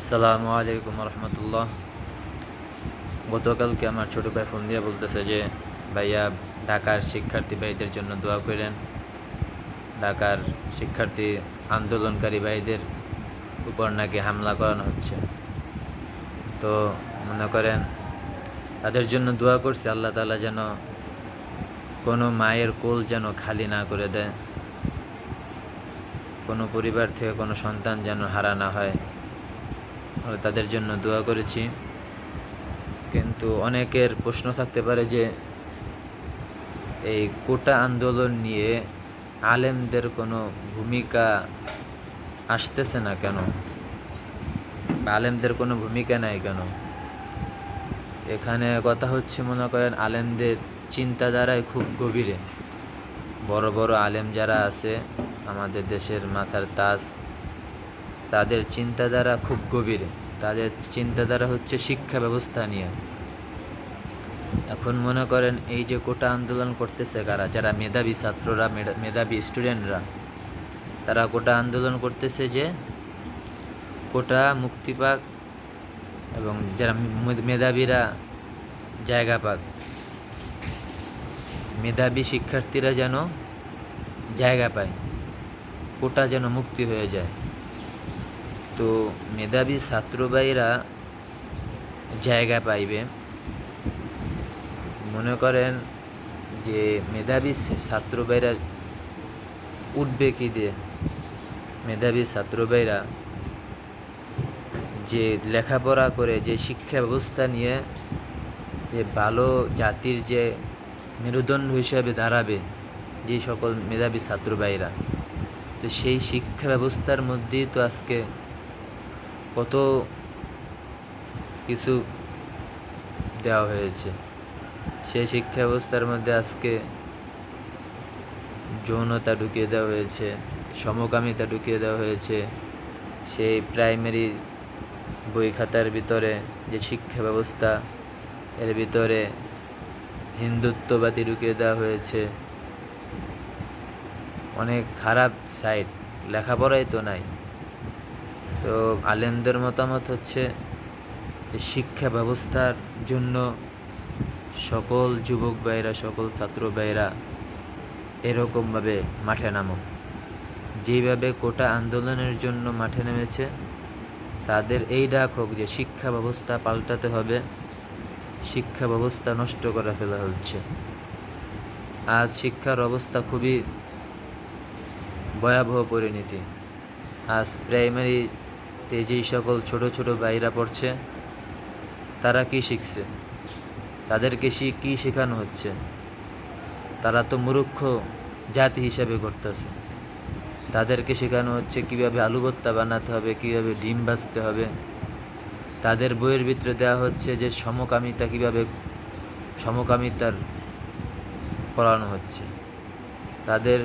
আসসালামু আলাইকুম রহমতুল্লাহ। গতকালকে আমার ছোটো ভাই ফোন দিয়ে বলতেছে যে, ভাইয়া, ঢাকার শিক্ষার্থী ভাইদের জন্য দোয়া করেন। ঢাকার শিক্ষার্থী আন্দোলনকারী ভাইদের উপর নাকি হামলা করানো হচ্ছে। তো মনে করেন, তাদের জন্য দোয়া করছি, আল্লাহ তালা যেন কোনো মায়ের কোল যেন খালি না করে দেয়। কোনো পরিবার থেকে কোনো সন্তান যেন হারা না হয়। তাদের জন্য দোয়া করেছি। কিন্তু অনেকের প্রশ্ন থাকতে পারে যে, এই কোটা আন্দোলন নিয়ে আলেমদের কোনো ভূমিকা আসতেছে না কেন? আলেমদের কোনো ভূমিকা নাই কেন? এখানে কথা হচ্ছে, মনে করেন, আলেমদের চিন্তাধারায় খুব গভীরে। বড় বড় আলেম যারা আছে, আমাদের দেশের মাথার তাজ, তাদের চিন্তাধারা খুব গভীরে। তাদের চিন্তাধারা হচ্ছে শিক্ষা ব্যবস্থা নিয়ে। এখন মনে করেন এই যে কোটা আন্দোলন করতেছে কারা, যারা মেধাবী ছাত্ররা মেধাবী স্টুডেন্টরা তারা কোটা আন্দোলন করতেছে যে কোটা মুক্তি পাক এবং যারা মেধাবীরা জায়গা পাক। মেধাবী শিক্ষার্থীরা যেন জায়গা পায়, কোটা যেন মুক্তি হয়ে যায়। তো মেধাবী ছাত্রবাইরা জায়গা পাইবে। মনে করেন যে মেধাবী ছাত্রবাইরা উঠবে কি দিয়ে? মেধাবী ছাত্রবাইরা যে লেখাপড়া করে, যে শিক্ষা ব্যবস্থা নিয়ে যে ভালো জাতির যে মেরুদণ্ড হিসাবে দাঁড়াবে যে সকল মেধাবী ছাত্রবাইরা। তো সেই শিক্ষা ব্যবস্থার মধ্যেই তো আজকে কত কিছু দেওয়া হয়েছে। সেই শিক্ষা ব্যবস্থার মধ্যে আজকে যৌনতা ঢুকিয়ে দেওয়া হয়েছে, সমকামিতা ঢুকিয়ে দেওয়া হয়েছে। সেই প্রাইমারি বই খাতার ভিতরে যে শিক্ষা ব্যবস্থা, এর ভিতরে হিন্দুত্ববাদী ঢুকিয়ে দেওয়া হয়েছে। অনেক খারাপ সাইড লেখাপড়াই তো নাই। তো আলেমদের মতামত হচ্ছে শিক্ষা ব্যবস্থার জন্য সকল যুবক ভাইরা সকল ছাত্র ভাইরা এরকমভাবে মাঠে নামো। যেইভাবে কোটা আন্দোলনের জন্য মাঠে নেমেছে, তাদের এই ডাক হোক যে শিক্ষা ব্যবস্থা পাল্টাতে হবে, শিক্ষা ব্যবস্থা নষ্ট করে ফেলা হচ্ছে। আজ শিক্ষার অবস্থা খুবই ভয়াবহ পরিণতি। আজ প্রাইমারিতে যেই সকল ছোট ছোট ভাইরা পড়ছে, তারা কি শিখছে? তাদেরকে কি শেখানো হচ্ছে? তারা তো মূর্খ জাতি হিসাবে করতেছে তাদেরকে শেখানো হচ্ছে কীভাবে আলু বানাতে হবে, কীভাবে ডিম ভাজতে হবে। তাদের বইয়ের ভিতরে দেওয়া হচ্ছে যে সমকামিতা কীভাবে সমকামিতার পড়ানো হচ্ছে। তাদের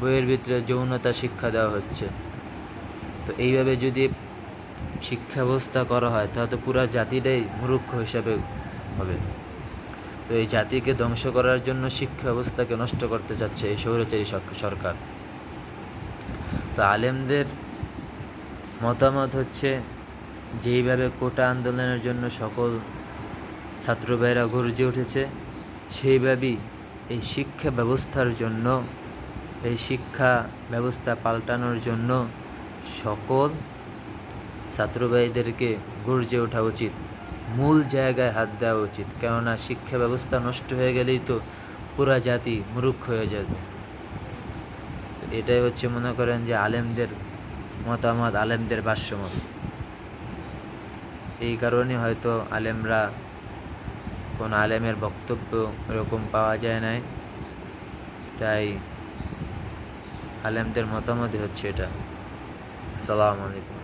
বইয়ের ভিতরে যৌনতা শিক্ষা দেওয়া হচ্ছে। তো এইভাবে যদি শিক্ষা ব্যবস্থা করা হয়, তাহলে তো পুরা জাতিটাই মূর্খ হিসাবে হবে। তো এই জাতিকে ধ্বংস করার জন্য শিক্ষা ব্যবস্থাকে নষ্ট করতে চাচ্ছে এই স্বৈরাচারী সক- সরকার। তো আলেমদের মতামত হচ্ছে যেইভাবে কোটা আন্দোলনের জন্য সকল ছাত্র ভাইরা গর্জে উঠেছে, সেইভাবেই এই শিক্ষা ব্যবস্থার জন্য, এই শিক্ষা ব্যবস্থা পাল্টানোর জন্য সকল ছাত্র ভাইদেরকে গর্জে ওঠা উচিত, মূল জায়গায় হাত দেওয়া উচিত। কেননা শিক্ষা ব্যবস্থা নষ্ট হয়ে গেলেই তো পুরা জাতি মূর্খ হয়ে যাবে। তো এটাই হচ্ছে মনে করেন যে আলেমদের মতামত, আলেমদের ভাষ্যমত। এই কারণে হয়তো আলেমরা কোন আলেমের বক্তব্য এরকম পাওয়া যায় নাই। তাই আলেমদের মতামতই হচ্ছে এটা। আসসালামু আলাইকুম।